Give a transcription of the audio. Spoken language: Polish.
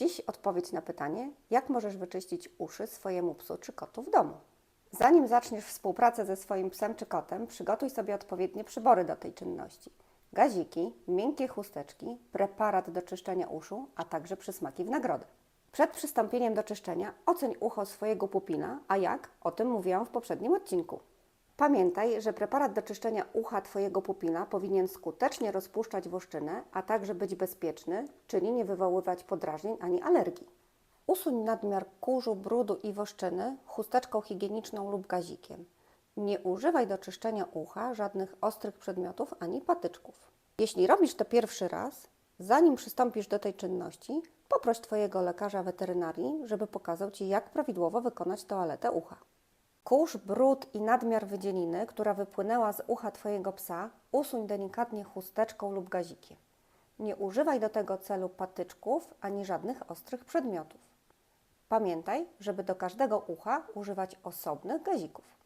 Dziś odpowiedź na pytanie, jak możesz wyczyścić uszy swojemu psu czy kotu w domu. Zanim zaczniesz współpracę ze swoim psem czy kotem, przygotuj sobie odpowiednie przybory do tej czynności. Gaziki, miękkie chusteczki, preparat do czyszczenia uszu, a także przysmaki w nagrodę. Przed przystąpieniem do czyszczenia oceń ucho swojego pupila, a jak? O tym mówiłam w poprzednim odcinku. Pamiętaj, że preparat do czyszczenia ucha Twojego pupila powinien skutecznie rozpuszczać włoszczynę, a także być bezpieczny, czyli nie wywoływać podrażnień ani alergii. Usuń nadmiar kurzu, brudu i woszczyny chusteczką higieniczną lub gazikiem. Nie używaj do czyszczenia ucha żadnych ostrych przedmiotów ani patyczków. Jeśli robisz to pierwszy raz, zanim przystąpisz do tej czynności, poproś Twojego lekarza weterynarii, żeby pokazał Ci, jak prawidłowo wykonać toaletę ucha. Kurz, brud i nadmiar wydzieliny, która wypłynęła z ucha Twojego psa, usuń delikatnie chusteczką lub gazikiem. Nie używaj do tego celu patyczków ani żadnych ostrych przedmiotów. Pamiętaj, żeby do każdego ucha używać osobnych gazików.